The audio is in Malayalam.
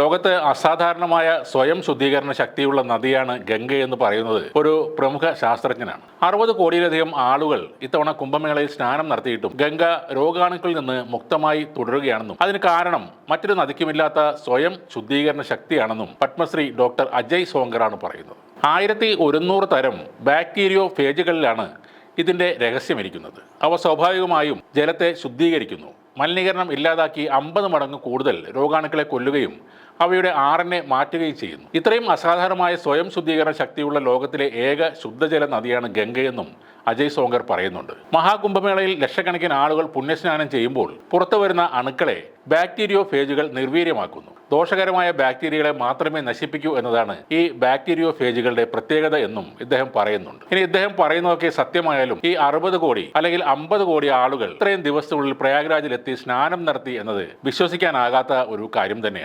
ലോകത്ത് അസാധാരണമായ സ്വയം ശുദ്ധീകരണ ശക്തിയുള്ള നദിയാണ് ഗംഗ എന്ന് പറയുന്നത്. ഒരു പ്രമുഖ ശാസ്ത്രജ്ഞനാണ്. അറുപത് കോടിയിലധികം ആളുകൾ ഇത്തവണ കുംഭമേളയിൽ സ്നാനം നടത്തിയിട്ടും ഗംഗ രോഗാണുക്കളിൽ നിന്ന് മുക്തമായി തുടരുകയാണെന്നും അതിന് കാരണം മറ്റൊരു നദിക്കുമില്ലാത്ത സ്വയം ശുദ്ധീകരണ ശക്തിയാണെന്നും പത്മശ്രീ ഡോക്ടർ അജയ് സോങ്കറാണ് പറയുന്നത്. ആയിരത്തി ഒരുന്നൂറ് തരം ബാക്ടീരിയോ ഫേജുകളിലാണ് ഇതിന്റെ രഹസ്യമിരിക്കുന്നത്. അവ സ്വാഭാവികമായും ജലത്തെ ശുദ്ധീകരിക്കുന്നു. മലിനീകരണം ഇല്ലാതാക്കി അമ്പത് മടങ്ങ് കൂടുതൽ രോഗാണുക്കളെ കൊല്ലുകയും അവയുടെ ആറിനെ മാറ്റുകയും ചെയ്യുന്നു. ഇത്രയും അസാധാരണമായ സ്വയം ശുദ്ധീകരണ ശക്തിയുള്ള ലോകത്തിലെ ഏക ശുദ്ധജല നദിയാണ് ഗംഗയെന്നും അജയ് സോങ്കർ പറയുന്നുണ്ട്. മഹാകുംഭമേളയിൽ ലക്ഷക്കണക്കിന് ആളുകൾ പുണ്യസ്നാനം ചെയ്യുമ്പോൾ പുറത്തു വരുന്ന അണുക്കളെ ബാക്ടീരിയോ ഫേജുകൾ നിർവീര്യമാക്കുന്നു. ദോഷകരമായ ബാക്ടീരിയകളെ മാത്രമേ നശിപ്പിക്കൂ എന്നതാണ് ഈ ബാക്ടീരിയോ ഫേജുകളുടെ പ്രത്യേകത എന്നും ഇദ്ദേഹം പറയുന്നുണ്ട്. ഇനി ഇദ്ദേഹം പറയുന്നതൊക്കെ സത്യമായാലും ഈ അറുപത് കോടി അല്ലെങ്കിൽ അമ്പത് കോടി ആളുകൾ ഇത്രയും ദിവസത്തിനുള്ളിൽ പ്രയാഗ്രാജിലെത്തി സ്നാനം നടത്തി എന്നത് വിശ്വസിക്കാനാകാത്ത ഒരു കാര്യം തന്നെയാണ്.